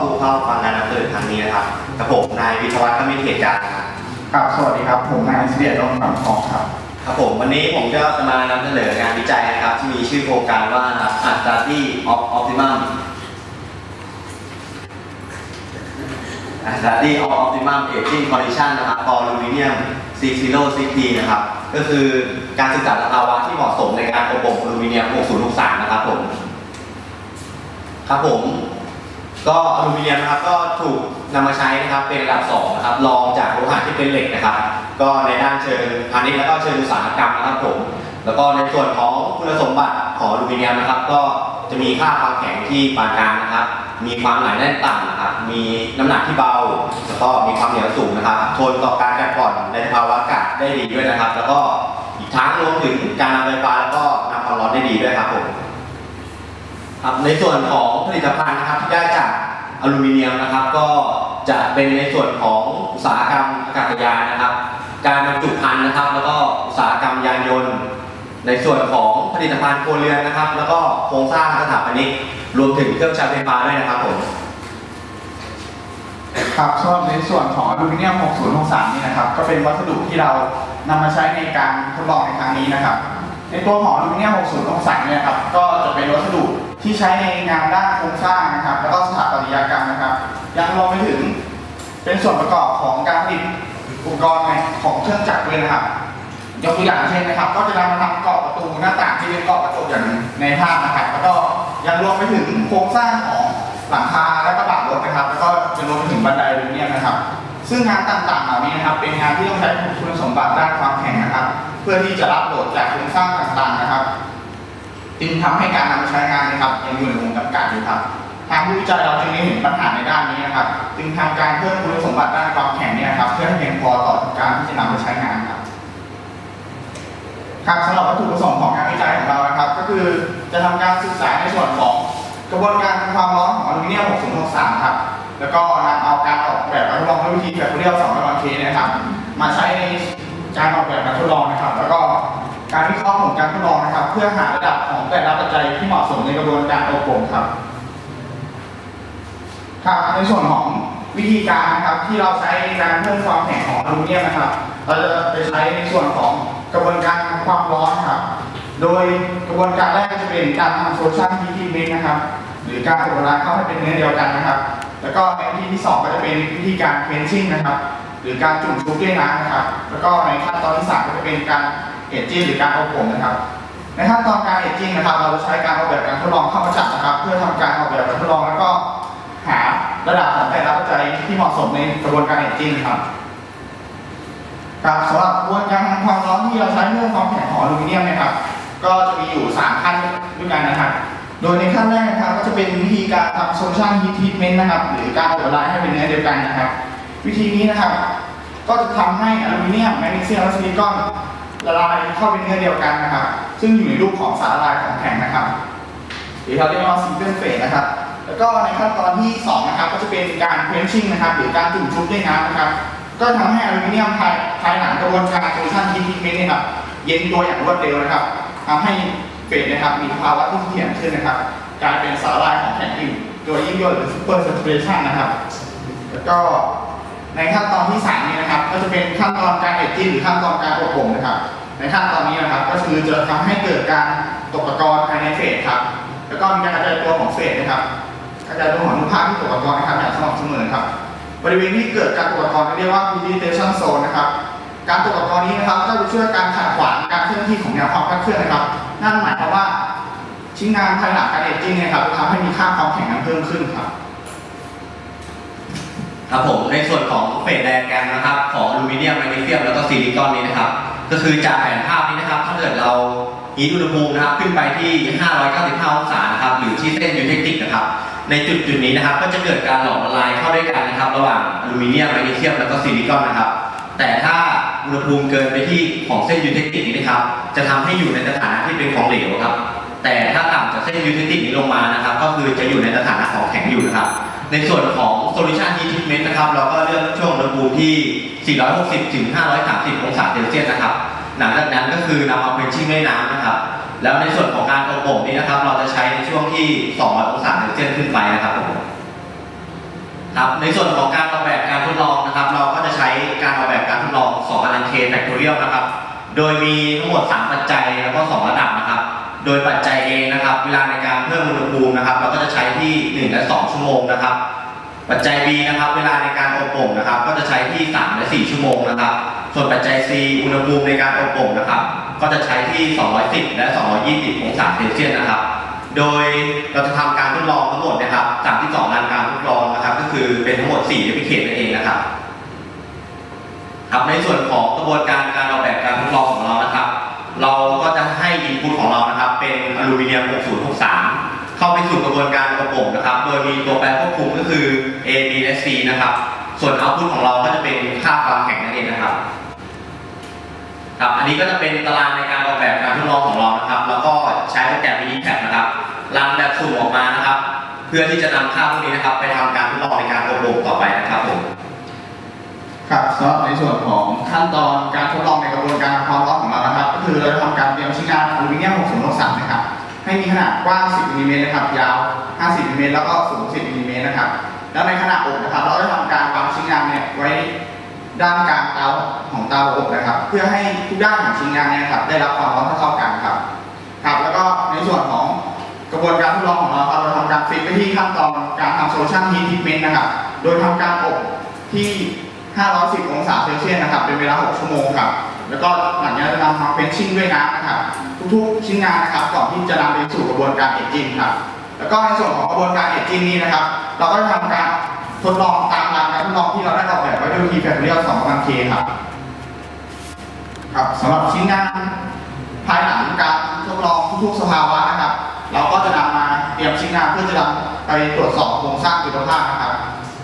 ผู้เข้าฟังการนำเสนอครั้งนี้นะครับกับผมนายวิทยาวัฒน์กมิเขตการครับครับสวัสดีครับ ผมนายสิเดียรองหนองทองครับ ครับผมวันนี้ผมก็จะมานำเสนองานวิจัยนะครับที่มีชื่อโครงการว่า a Study of Optimum A Study of Optimum Aging Condition นะครับ for Aluminium 6060T นะครับ ก็คือการศึกษาสภาวะที่เหมาะสมในการอบบ่มอลูมิเนียม6063 นะครับผม ครับผม ก็อลูมิเนียมนะครับก็ถูกนำมาใช้นะครับเป็นระดับ2นะครับรองจากโลหะที่เป็นเหล็กนะครับ ก็ในด้านเชิงพาณิชย์แล้วก็เชิงอุตสาหกรรมนะครับผมแล้วก็ในส่วนของคุณสมบัติของอลูมิเนียมนะครับ ก็จะมีค่าความแข็งที่ปานกลางนะครับ มีความหนาแน่นต่ำนะครับ มีน้ำหนักที่เบา แล้วก็มีความเหนียวสูงนะครับ ทนต่อการกัดกร่อนในภาวะอากาศได้ดีด้วยนะครับ แล้วก็อีกทั้งรวมถึงการนำไฟฟ้าแล้วก็นำความร้อนได้ดีด้วยครับผม ครับในส่วนของผลิตภัณฑ์นะครับที่ได้จากอลูมิเนียมนะครับ ก็จะเป็นในส่วนของอุตสาหกรรมอากาศยานนะครับ การบรรจุภัณฑ์นะครับ แล้วก็อุตสาหกรรมยานยนต์ ในส่วนของผลิตภัณฑ์โครเรือนนะครับ แล้วก็โครงสร้างสถาปนิกรวมถึงเครื่องใช้ไฟฟ้าด้วยนะครับผมครับสำหรับในส่วนของอลูมิเนียม 6063 นี่นะครับ ก็เป็นวัสดุที่เรานำมาใช้ในการทดลองในครั้งนี้นะครับ ในตัวของอลูมิเนียม 6063 เนี่ยครับ ก็จะเป็นวัสดุ ที่ใช้ในงานด้านโครงสร้างนะครับ แล้วก็สถาปัตยกรรมนะครับ ยังรวมไปถึงเป็นส่วนประกอบของการผลิตอุปกรณ์ของเครื่องจักรด้วยนะครับยกตัวอย่างเช่นนะครับ ก็จะนำมาทำเกรอบประตูหน้าต่างที่เป็นเกรอบประตูอย่างในภาพนะครับ แล้วก็ยังรวมไปถึงโครงสร้างของหลังคาและกระบะรถนะครับ แล้วก็จะรวมไปถึงบันไดลูเนียมนะครับ ซึ่งงานต่างๆเหล่านี้นะครับ เป็นงานที่ต้องใช้คุณสมบัติด้านความแข็งนะครับ เพื่อที่จะรับโหลดจากโครงสร้างต่างๆนะครับ จึงทำให้การนำมาใช้งานนะครับยังอยู่ในวงจำกัดอยู่ครับ ทางผู้วิจัยเราจึงได้เห็นปัญหาในด้านนี้นะครับ จึงทำการเพิ่มคุณสมบัติด้านความแข็งเนี่ยครับ เพื่อให้เพียงพอต่อการที่จะนำไปใช้งานครับครับสำหรับวัตถุประสงค์ของงานวิจัยของเรานะครับ ก็คือจะทำการศึกษาในส่วนของกระบวนการทำความร้อนของอลูมิเนียม6063ครับ แล้วก็นำเอาการออกแบบการทดลองด้วยวิธีแบบเรียล2 1 k นะครับ มาใช้ในการออกแบบการทดลองนะครับ แล้วก็การวิเคราะห์ผลการทดลองนะครับ เพื่อหาระดับ แต่ละปัจจัยที่เหมาะสมในกระบวนการอบรมครับครับในส่วนของวิธีการนะครับที่เราใช้ในการเพิ่มความแข็งของอลูมิเนียมนะครับ เราจะไปใช้ในส่วนของกระบวนการความร้อนครับ โดยกระบวนการแรกจะเป็นการทำโซลชั่นฮีทเมกนะครับ หรือการอบละเข้าให้เป็นเนื้อเดียวกันนะครับ แล้วก็ในวิธีที่สองก็จะเป็นวิธีการเคลนชิ่งนะครับ หรือการจุ่มชุบด้วยน้ำนะครับ แล้วก็ในขั้นตอนที่สามก็จะเป็นการเอจจิ้งหรือการอบผมนะครับ ในขั้นตอนการเอจจิ้งนะครับ เราจะใช้การออกแบบการทดลองเข้ามาจัดนะครับ เพื่อทำการออกแบบการทดลองแล้วก็หาระดับของแต่ละปัจจัยที่เหมาะสมในกระบวนการเอจจิ้งครับครับสำหรับกระบวนการทำความร้อนที่เราใช้เพื่อความแข็งของอลูมิเนียมนะครับ ก็จะมีอยู่ 3 ขั้นด้วยกันนะครับ โดยในขั้นแรกนะครับก็จะเป็นวิธีการทำโซลูชันฮีททีทเมนต์นะครับ หรือการละลายให้เป็นเนื้อเดียวกันนะครับ วิธีนี้นะครับ ก็จะทำให้อลูมิเนียมแมกนีเซียมและซิลิคอน ละลายเข้าเป็นเนื้อเดียวกันนะครับ ซึ่งอยู่ในรูปของสารละลายของแข็งนะครับ หรือเราเรียกว่าซิงเกิลเฟสนะครับ แล้วก็ในขั้นตอนที่ 2 นะครับ ก็จะเป็นการเพนชิ่งนะครับ หรือการจุ่มชุบด้วยน้ำนะครับ ก็ทำให้อลูมิเนียมภายภายหลังกระบวนการโซลูชันฮีททีเมนต์นี่ครับ เย็นตัวอย่างรวดเร็วนะครับทำให้เฟสนะครับมีภาวะที่เสถียรขึ้นนะครับ กลายเป็นสารละลายของแข็งอิ่มโดยยิ่งย่อยหรือซูเปอร์ a t ต r a t ชันนะครับ แล้วก็ ในขั้นตอนที่ 3 นี้นะครับ ก็จะเป็นขั้นตอนการเอจจิ้งหรือขั้นตอนการอบบ่มนะครับ ในขั้นตอนนี้นะครับ ก็คือจะทำให้เกิดการตกตะกอนภายในเฟสครับ แล้วก็มีการกระจายตัวของเฟสนะครับกระจายตัวของอนุภาคที่ตกตะกอนนะครับอย่างสม่ำเสมอครับ บริเวณที่เกิดการตกตะกอนเรียกว่า precipitation zone นะครับ การตกตะกอนนี้นะครับ ก็จะช่วยการขัดขวางการเคลื่อนที่ของแนวความคลาดเคลื่อนนะครับ นั่นหมายความว่าชิ้นงานภายหลังการเอจจิ้งเนี่ยครับทำให้มีค่าความแข็งนั้นเพิ่มขึ้นครับ ครับผมในส่วนของเฟสไดอะแกรมนะครับ ของอลูมิเนียมแมกนีเซียมแล้วก็ซิลิคอนนี้นะครับ ก็คือจากแผนภาพนี้นะครับ ถ้าเกิดเราฮีทอุณหภูมินะครับขึ้นไปที่ 595 องศานะครับหรือที่เส้นยูเทคติกนะครับ ในจุดจุดนี้นะครับ ก็จะเกิดการหลอมละลายเข้าด้วยกันนะครับ ระหว่างอลูมิเนียมแมกนีเซียมแล้วก็ซิลิคอนนะครับ แต่ถ้าอุณหภูมิเกินไปที่ของเส้นยูเทคติกนี้นะครับ จะทำให้อยู่ในสถานะที่เป็นของเหลวครับ แต่ถ้าต่ำจากเส้นยูเทคติกนี้ลงมานะครับ ก็คือจะอยู่ในสถานะของแข็งอยู่นะครับ ในส่วนของ solution heat treatment นะครับ เราก็เลือกช่วงอุณหภูมิที่ 460 ถึง 530 องศาเซลเซียสนะครับ หลังจากนั้นก็คือนำมาเป็นชิ้นด้วยน้ำนะครับ แล้วในส่วนของการอบบ่มนี้นะครับ เราจะใช้ในช่วงที่ 200 องศาเซลเซียสขึ้นไปนะครับผมครับในส่วนของการออกแบบการทดลองนะครับ เราก็จะใช้การออกแบบการทดลอง2อลังเคแฟคทอเรียลนะครับ โดยมีทั้งหมด 3 ปัจจัยแล้วก็ 2 ระดับนะครับ โดยปัจจัย A นะครับ เวลาในการเพิ่มอุณหภูมินะครับ เราก็จะใช้ที่ 1 และ 2 ชั่วโมงนะครับ ปัจจัย B นะครับ เวลาในการอบโป่งนะครับ ก็จะใช้ที่ 3 และ 4 ชั่วโมงนะครับ ส่วนปัจจัย C อุณหภูมิในการอบโป่งนะครับ ก็จะใช้ที่ 210 และ 220 องศาเซลเซียสนะครับ โดยเราจะทำการทดลองทั้งหมดนะครับ32รายการทดลองนะครับ ก็คือเป็นทั้งหมด4 a p p l i c a t นั่นเองนะครับครับในส่วนของกระบวนการการออกแบบการทดลองของเรานะครับ เราก็จะ ของเรานะครับ เป็นอลูมิเนียม 6063 เข้าไปสู่กระบวนการประกบนะครับ โดยมีตัวแปรควบคุมก็คือ A B และ C นะครับ ส่วนเอาพุตของเราก็จะเป็นค่าความแข็งนั่นเองนะครับครับ อันนี้ก็จะเป็นตารางในการออกแบบการทดลองของเรานะครับ แล้วก็ใช้โปรแกรม Minitab นะครับรันแบบสุ่มออกมานะครับ เพื่อที่จะนำค่าพวกนี้นะครับ ไปทำการทดลองในการอบรมต่อไปนะครับผม ครับสำหรับในส่วนของขั้นตอนการทดลองในกระบวนการความร้อนของเรานะครับ ก็คือเราจะทำการเตรียมชิ้นงานอลูมิเนียม6063นะครับ ให้มีขนาดกว้าง 10มิลลิเมตรนะครับ ยาว 50มิลลิเมตรแล้วก็สูง 10มิลลิเมตรนะครับ แล้วในขณะอบนะครับ เราจะทำการวางชิ้นงานเนี่ยไว้ด้านกลางเตาของเตาอบนะครับ เพื่อให้ทุกด้านของชิ้นงานเนี่ยครับได้รับความร้อนเท่ากันครับ ครับ แล้วก็ในส่วนของกระบวนการทดลองของเราครับเราทำการฟิกไปที่ขั้นตอนการทำโซลูชันฮีททิปเมนต์นะครับ โดยทำการอบที่ 510 องศาเซลเซียสนะครับ เป็นเวลา 6 ชั่วโมงครับ แล้วก็หลังจากนั้นจะนำมาเป็นชิ้นด้วยน้ำนะครับ ทุกๆ ชิ้นงานนะครับ ก่อนที่จะนำไปสู่กระบวนการเอจจิ้งครับ แล้วก็ในส่วนของกระบวนการเอจจิ้งนี้นะครับ เราก็จะทำการทดลองตามหลักการทดลองที่เราได้ออกแบบไว้ด้วยทีแฟคทอเรียล2กำลังเคครับครับสำหรับชิ้นงานภายหลังการทดลองทุกๆ สภาวะนะครับ เราก็จะนำมาเตรียมชิ้นงานเพื่อจะนำไปตรวจสอบโครงสร้างคุณภาพนะครับ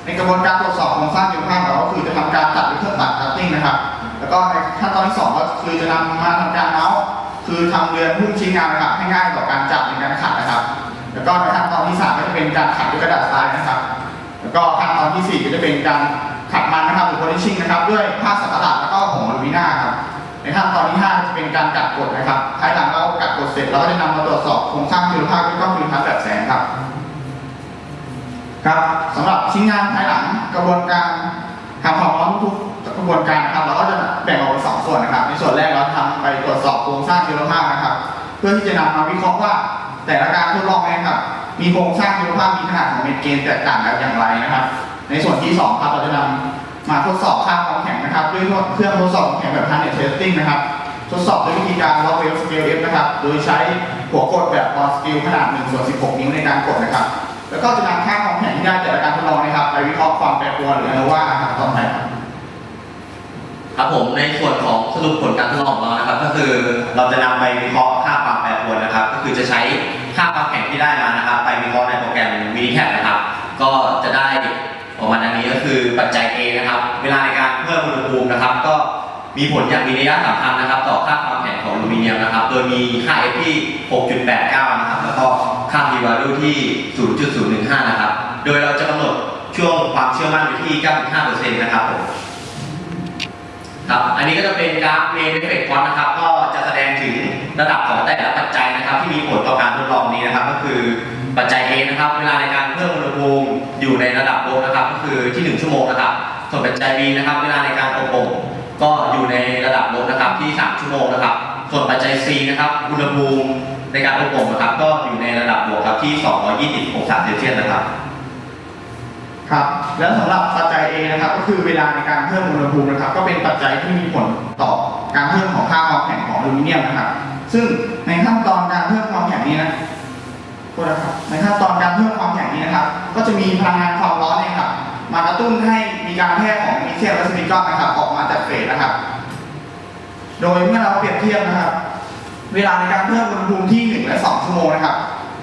ในกระบวนการตรวจสอบโครงสร้างคุณภาพเราก็คือจะทำการตัดด้วยเครื่องตัดคัตติ้งนะครับ แล้วก็ในขั้นตอนที่สองก็คือจะนำมาทำการเมาส์คือทำเรือนหุ้มชิ้นงานนะครับให้ง่ายต่อการจับในการขัดนะครับ แล้วก็ในขั้นตอนที่สามก็จะเป็นการขัดด้วยกระดาษทรายนะครับ แล้วก็ขั้นตอนที่สี่ก็จะเป็นการขัดมันนะครับหรือ polishing นะครับ ด้วยผ้าสักหลาดแล้วก็ผงอลูมิน่าครับในขั้นตอนที่5จะเป็นการกัดกดนะครับภายหลังเรากัดกดเสร็จเราก็จะนำมาตรวจสอบโครงสร้างคุณภาพด้วยกล้องฟิล์มทัศน์แบบแสงครับ ครับสำหรับชิ้นงานภายหลังกระบวนการทำความร้อนทุกกระบวนการครับเราก็จะแบ่งออกเป็นสองส่วนนะครับ ในส่วนแรกเราทำไปตรวจสอบโครงสร้างคุณภาพนะครับ เพื่อที่จะนำมาวิเคราะห์ว่า แต่ละการทดลองนี่ยครับมีโครงสร้างคุณภาพมีขนาดของเม็ดเกณฑ์แตกต่างกันอย่างไรนะครับ ในส่วนที่สองครับเราจะนำมาทดสอบค่าความแข็งนะครับด้วยเครื่องทดสอบความแข็งแบบ Planet Testing นะครับ ทดสอบด้วยวิธีการ log wave scale F นะครับ โดยใช้หัวกดแบบ on scale ขนาด1ส่วน16 นิ้วในการกดนะครับ แล้วก็จะนำค่าความแข็งที่ได้จากการทดลองนะครับ ไปวิเคราะห์ความแปรปรวนหรือ ANOVA นะครับต่อไปครับครับผมในส่วนของสรุปผลการทดลองของเรานะครับ ก็คือเราจะนำไปวิเคราะห์ค่าความแปรปรวนนะครับ ก็คือจะใช้ค่าความแข็งที่ได้มานะครับ ไปวิเคราะห์ในโปรแกรม Minitab นะครับ ก็จะได้ออกมาดังนี้ก็คือปัจจัย A นะครับ เวลาในการเพิ่มอุณหภูมินะครับ ก็ มีผลอย่างมีนัยสำคัญนะครับ ต่อค่าความแข็งของอลูมิเนียมนะครับ โดยมีค่า F ที่ 6.89 นะครับ แล้วก็ค่า P value ที่ 0.015 นะครับ โดยเราจะกำหนดช่วงความเชื่อมั่นอยู่ที่ 95%นะครับผมครับ อันนี้ก็จะเป็นกราฟเมนเอฟเฟกต์ฟอนนะครับ ก็จะแสดงถึงระดับของแต่ละปัจจัยนะครับ ที่มีผลต่อการทดลองนี้นะครับ ก็คือปัจจัย A นะครับ เวลาในการเพิ่มอุณหภูมิอยู่ในระดับลบนะครับ ก็คือที่ 1 ชั่วโมงนะครับ ส่วนปัจจัย B นะครับ เวลาในการอบบ่ม ก็อยู่ในระดับลบนะครับที่ 3 ชั่วโมงนะครับ ส่วนปัจจัย C นะครับอุณหภูมิในการอบบ่มนะครับ ก็อยู่ในระดับบวกครับที่ 220 องศาเซลเซียสนะครับครับแล้วสำหรับปัจจัย A นะครับก็คือเวลาในการเพิ่มอุณหภูมินะครับ ก็เป็นปัจจัยที่มีผลต่อการเพิ่มของค่าความแข็งของอลูมิเนียมนะครับ ซึ่งในขั้นตอนการเพิ่มความแข็งนี้นะโทษนะครับในขั้นตอนการเพิ่มความแข็งนี้นะครับ ก็จะมีพลังงานความร้อนเนี่ยครับ มากระตุ้นให้มีการแพร่ของมิเซียมและซิลิคอนนะครับ ออกมาจากเฟสนะครับ โดยเมื่อเราเปรียบเทียบนะครับ เวลาในการเพิ่มอุณหภูมิที่ 1 และ 2 ชั่วโมงนะครับ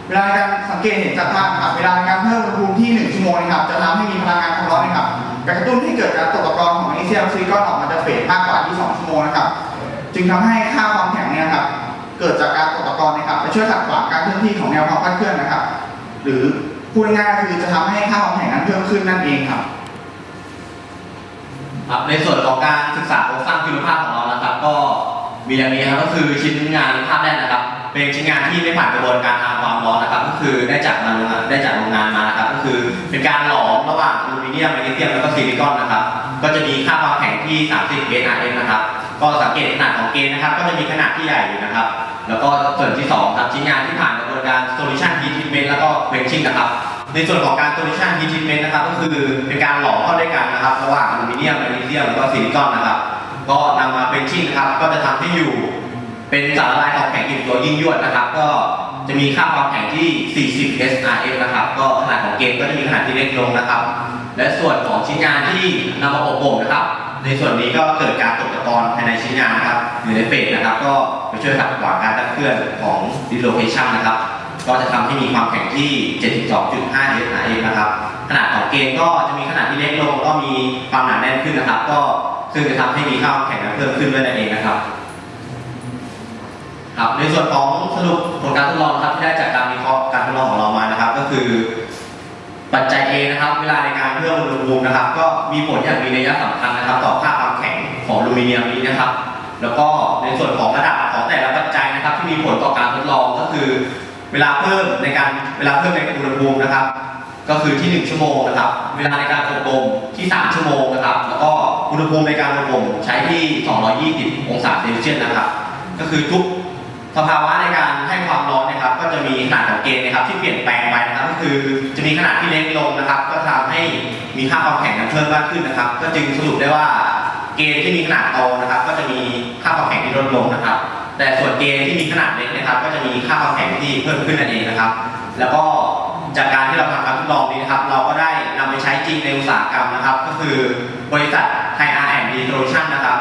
เวลาในการสังเกตเห็นจากภาพนะครับ เวลาในการเพิ่มอุณหภูมิที่ 1 ชั่วโมงนะครับ จะทำให้มีพลังงานความร้อนนะครับกระตุ้นให้เกิดการตกตะกอนของมกนีเซียมซิลิคอนออกมาจากเฟสมากกว่าที่ 2 ชั่วโมงนะครับ จึงทำให้ค่าความแข็งเนี่ยนะครับเกิดจากการตกตะกอนนะครับไปช่วยขัดขวางการเคลื่อนที่ของแนวความคลาดเคลื่อนนะครับ หรือ พูดง่ายคือจะทำให้ค่าความแข็งนั้นเพิ่มขึ้นนั่นเองครับครับ ในส่วนของการศึกษาโครงสร้างคุณภาพของเรานะครับ ก็มีอย่างนี้ครับก็คือชิ้นงานภาพแรกนะครับ เป็นชิ้นงานที่ไม่ผ่านกระบวนการทำความร้อนนะครับ ก็คือได้จากมาโรงงานได้จากโรงงานมานะครับ ก็คือเป็นการหลอมระหว่างอลูมิเนียมแมกนีเซียมแล้วก็ซิลิคอนนะครับ ก็จะมีค่าความแข็งที่ 30 SRM นะครับ ก็สังเกตขนาดของเกณฑ์นะครับ ก็จะมีขนาดที่ใหญ่อยู่นะครับ แล้วก็ส่วนที่2ครับชิ้นงานที่ผ่านกระบวนการ solution heat treatment แล้วก็ quenching นะครับ ในส่วนของการ solution heat treatment นะครับ ก็คือเป็นการหล่อเข้าด้วยกันนะครับ ระหว่างอลูมิเนียมแมกนีเซียมแล้วก็ซิลิคอนนะครับ ก็นำมา quenching นะครับ ก็จะทำให้อยู่ เป็นสารละลายของแข็งอิ่มตัวยิ่งยวดนะครับ ก็จะมีค่าความแข็งที่ 40 SRF นะครับ ก็ขนาดของเกณฑ์ก็จะมีขนาดที่เล็กลงนะครับ และส่วนของชิ้นงานที่นำมาอบบ่มนะครับ ในส่วนนี้ก็เกิดการตกตะกอนภายในชิ้นงานนะครับหรือในเฟสนะครับ ก็ไปช่วยขัดขวางการดับเคลื่อนของ dislocation นะครับ ก็จะทำให้มีความแข็งที่ 72.5 SRF นะครับ ขนาดของเกณฑ์ก็จะมีขนาดที่เล็กลงก็มีความหนาแน่นขึ้นนะครับ ก็ซึ่งจะทำให้มีความแข็งเพิ่มขึ้นด้วยนั่นเองนะครับครับในส่วนของสรุปผลการทดลองครับที่ได้จากการวิเคราะห์การทดลองของเรามานะครับ ก็คือ ปัจจัย A นะครับ เวลาในการเพิ่มอุณหภูมินะครับ ก็มีผลอย่างมีนัยสำคัญนะครับ ต่อค่าความแข็งของอลูมิเนียมนี้นะครับ แล้วก็ในส่วนของระดับของแต่ละปัจจัยนะครับ ที่มีผลต่อการทดลองก็คือ เวลาเพิ่มในการเวลาเพิ่มในอุณหภูมินะครับ ก็คือที่ 1 ชั่วโมงนะครับ เวลาในการอบรมที่ 3 ชั่วโมงนะครับ แล้วก็อุณหภูมิในการอบรมใช้ที่ 220 องศาเซลเซียสนะครับ ก็คือทุกสภาวะในการให้ความร้อนนะครับ ก็จะมีขนาดของเกณฑ์นะครับ ที่เปลี่ยนแปลงไปนะครับก็คือ มีขนาดที่เล็กลงนะครับ ก็ทำให้มีค่าความแข็งนั้นเพิ่มมากขึ้นนะครับ ก็จึงสรุปได้ว่าเกณฑ์ที่มีขนาดโตนะครับ ก็จะมีค่าความแข็งที่ลดลงนะครับ แต่ส่วนเกณฑ์ที่มีขนาดเล็กนะครับ ก็จะมีค่าความแข็งที่เพิ่มขึ้นนั่นเองนะครับ แล้วก็จากการที่เราทำการทดลองนี้นะครับ เราก็ได้นำไปใช้จริงในอุตสาหกรรมนะครับ ก็คือบริษัทไทยอาร์แอนด์ดีโซลูชันนะครับ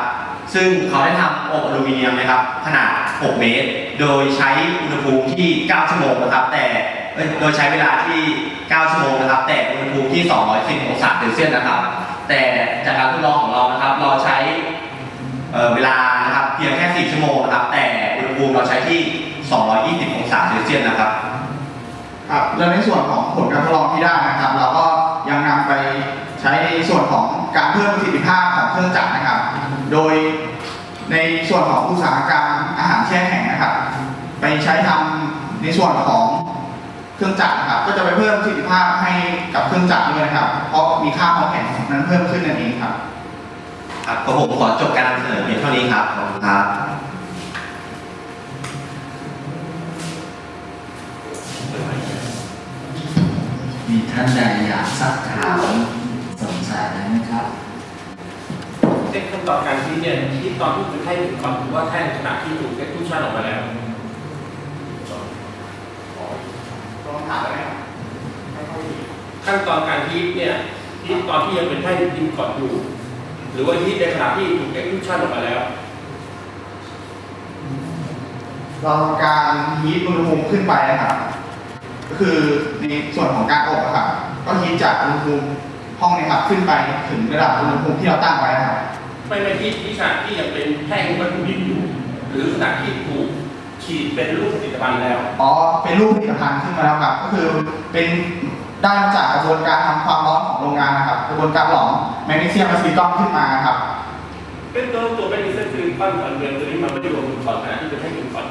ซึ่งเขาได้ทำอบอลูมิเนียมนะครับ ขนาด 6 เมตร โดยใช้อุณหภูมิที่ 9 ชั่วโมงนะครับ แต่โดยใช้เวลาที่ 9 ชั่วโมงนะครับ แต่อุณหภูมิที่ 210 องศาเซลเซียสนะครับ แต่จากการทดลองของเรานะครับ เราใช้เเวลานะครับเพียงแค่ 4 ชั่วโมงนะครับ แต่อุณหภูมิเราใช้ที่ 220 องศาเซลเซียสนะครับครับแล้วในส่วนของผลการทดลองที่ได้นะครับ เราก็ยังนำไปใช้ในส่วนของการเพิ่มประสิทธิภาพของเครื่องจักรนะครับ โดยในส่วนของอุตสาหกรรมอาหารแช่แข็งนะครับ ไปใช้ทำในส่วนของเครื่องจักรนะครับ ก็จะไปเพิ่มประสิทธิภาพให้กับเครื่องจักรด้วยนะครับ เพราะมีค่าความแข็งนั้นเพิ่มขึ้นนั่นเองครับ ครับก็ผมขอจบการนำเสนอเพียงเท่านี้ครับขอบคุณครับมีท่านใดอยากซักถามสงสัยอะไรไหมครับ เช็คขั้นตอนการที่เนี่ยที่ตอนที่เป็นแท่งก่อนหรือว่าแท่งขนาดที่ถูกเอ็กซ์คลูชันออกมาแล้วลองถามได้ไหมครับไม่ค่อยดีขั้นตอนการฮีทเนี่ยฮีทตอนที่ยังเป็นแท่งดินก่อนอยู่ หรือว่าฮีทในขณะที่ถูกเอ็กซ์คลูชันออกมาแล้วเราทำการฮีทอุณหภูมิขึ้นไปนะครับก็คือในส่วนของการอบอะครับก็ฮีทจากอุณหภูมิห้องเนะครับขึ้นไปถึงระดับอุณหภูมิที่เราตั้งไว้นะครับ ไม่ไม่ที่ที่ขณะที่ยังเป็นแท่งวัตถุดิบอยู่ หรือขณะที่ถูกฉีดเป็นรูปผลิตภัณฑ์แล้ว อ๋อ เป็นรูปผลิตภัณฑ์ขึ้นมาแล้วครับ ก็คือเป็นได้มาจากกระบวนการทำความร้อนของโรงงานนะครับ กระบวนการหลอมแมกนีเซียมและซิลิคอนขึ้นมาครับ เป็นตัวตัวเป็นเส้นซิลิคอนก่อนเดือนตัวนี้มันไม่ได้รวมถึงก่อนขณะที่เป็นแท่งดินก่อน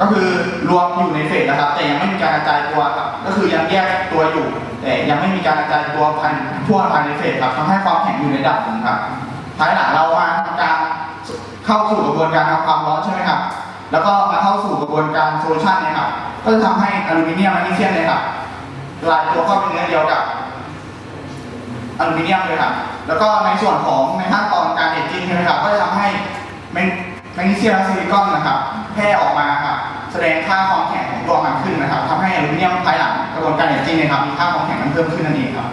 ก็คือรวมอยู่ในเฟสนะครับ แต่ยังไม่มีการกระจายตัวครับ ก็คือยังแยกตัวอยู่ แต่ยังไม่มีการกระจายตัวภายทั่วภายในเฟสครับทำให้ความแข็งอยู่ในระดับหนึ่งครับ ภายหลังเรามาทำการเข้าสู่กระบวนการทำความร้อนใช่ไหมครับ แล้วก็มาเข้าสู่กระบวนการโซลูชันเนี่ยครับ ก็จะทำให้อลูมิเนียมแมกนีเซียมเนี่ยครับละลายตัวเข้าเป็นเนื้อเดียวกับอลูมิเนียมเลยครับ แล้วก็ในส่วนของในขั้นตอนการเอจจิ้งใช่ไหมครับ ก็จะทำให้แมกนีเซียมและซิลิคอนนะครับแพร่ออกมาครับแสดงค่าความแข็งของตัวมันขึ้นนะครับทำให้อลูมิเนียมภายหลังกระบวนการเอจจิ้งเนี่ยครับมีค่าความแข็งมันเพิ่มขึ้นนั่นเองครับ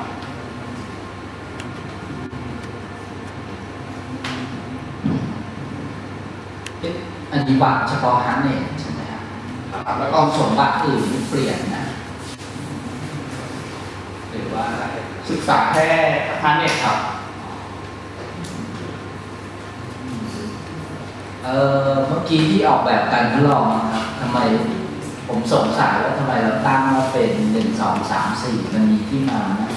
เอ๊ะอันนี้วัดเฉพาะฮันเนตใช่ไหมครับครับแล้วกก็องสมบัติอื่นไม่เปลี่ยนนะหรือว่าศึกษาแค่พาร์เน็ตครับเออเมื่อกี้ที่ออกแบบการทดลองนะครับทำไมผมสงสัยว่าทำไมเราตั้งว่าเป็นหนึ่งสองสามสี่มันมีที่มานะ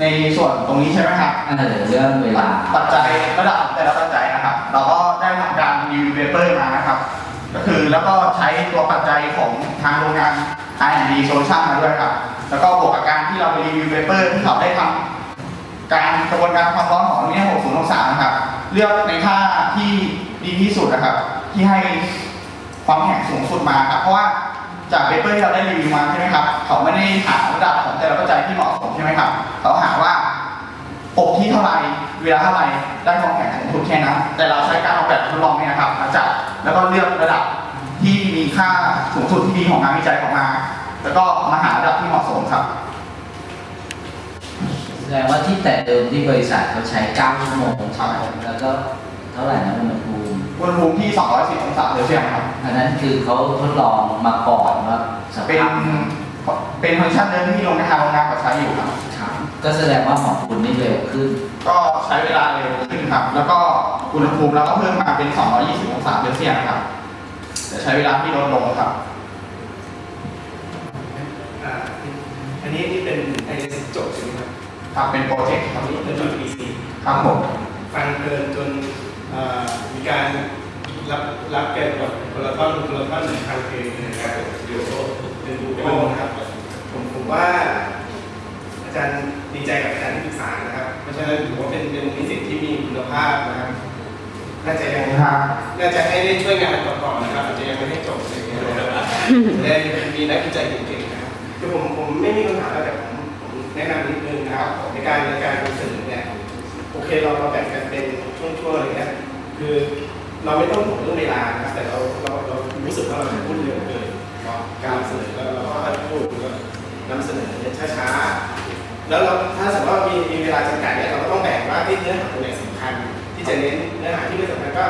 ในส่วนตรงนี้ใช่ไหมครับเออเรื่องเวลาปัจจัยระดับแต่ละปัจจัยนะครับ เราก็ ได้ทำการรีวิวเปเปอร์มานะครับ ก็คือแล้วก็ใช้ตัวปัจจัยของทางโรงงาน R&D Solution มาด้วยครับ แล้วก็บวกกับการที่เราไปรีวิวเปเปอร์ที่เขาได้ทำการกระบวนการความร้อนของอลูมิเนียม60องศานะครับ เลือกในค่าที่ดีที่สุดนะครับ ที่ให้ความแข็งสูงสุดมาครับ เพราะว่าจากเปเปอร์ที่เราได้รีวิวมาใช่ไหมครับ เขาไม่ได้หาระดับของแต่ละปัจจัยที่เหมาะสมใช่ไหมครับ เขาหาว่าอบที่เท่าไหร่ เวลาเท่าไหร่ได้ความแข็งสูงสุดแค่นั้น แต่เราใช้การออกแบบทดลองเนี่ยนะครับมาจัดแล้วก็เลือกระดับที่มีค่าสูงสุดที่ดีของงานวิจัยออกมา แล้วก็มาหาระดับที่เหมาะสมครับแสดงว่าที่แต่เดิมที่บริษัทเขาใช้ 9 ชั่วโมงใช่ไหมแล้วก็เท่าไหร่นะอุณหภูมิอุณหภูมิที่ 210 องศาเซลเซียสครับ อันนั้นคือเขาทดลองมาก่อนว่าสเป็นภาพเป็นฟังก์ชันเดิมที่โรงงานโรงงานเขาใช้อยู่ครับครับก็แสดงว่าของคุณนี่เร็วขึ้น ก็ใช้เวลาเร็วขึ้นครับ แล้วก็อุณหภูมิเราก็เพิ่มมาเป็น 220 องศาเซลเซียสครับแต่ใช้เวลาที่ลดลงครับอ่าอันนี้นี่เป็นไอเอสจบใช่ไหมครับ ครับ เป็นโปรเจกต์คตรัอบนนี้เป็นจบปีซีครับผม ฟังเพลินจนเอ่อมีการรับรับแก่บทคนละท่อนคนละท่อนในทางเพลงในการเดี๋ยวเรียนรู้โอ้นะครับ ผมผมว่า อาจารย์ดีใจกับอาจารย์ที่ปรึกษานะครับเพราะ ฉะนั้นถือว่าเป็นเป็นนิสิตที่มีคุณภาพนะครับน่าจะยังครับน่าจะให้ได้ช่วยงานต่อๆนะครับอาจจะยังไม่ให้จบอะไรอย่างเงี้ยนะครับจะได้มีนักวิจัยเก่งๆนะครับคือผมผมไม่มีปัญหาแล้วแต่ผมผมแนะนำนิดนึงนะครับในการในการนำเสนอเนี่ยโอเคเราเราแบ่งกันเป็นช่วงๆอะไรเงี้ยคือเราไม่ต้องห่วงเรื่องเวลานะครับแต่เราเราเรารู้สึกว่าเราจะพูดเร็วเกินเนาะการนำเสนอแล้วเราก็พูดแล้วนำเสนอช้าๆ แล้วเราถ้าสมมติว่ามีมีเวลาจำกัดเนี่ยเราก็ต้องแบ่งว่าที่เนื้อหาตรงไหนสำคัญ ที่จะเน้นเนื้อหาที่ไม่สำคัญก็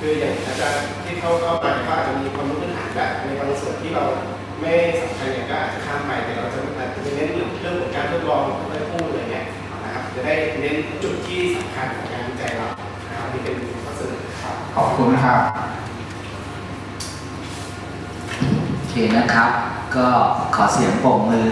คืออย่างอาจารย์ที่เขาเข้ามาก็อาจจะมีความรู้พื้นฐานแบบในบางส่วนที่เราไม่สำคัญเนี่ยก็อาจจะข้ามไปแต่เราจะอาจจะเน้นเรื่องของการทดลองการพูดอะไรเงี้ยนะครับจะได้เน้นจุดที่สำคัญของงานวิจัยเรานะครับนี่เป็นข้อเสนอครับขอบคุณนะครับโอเคนะครับ ก็ขอเสียงปรบมือ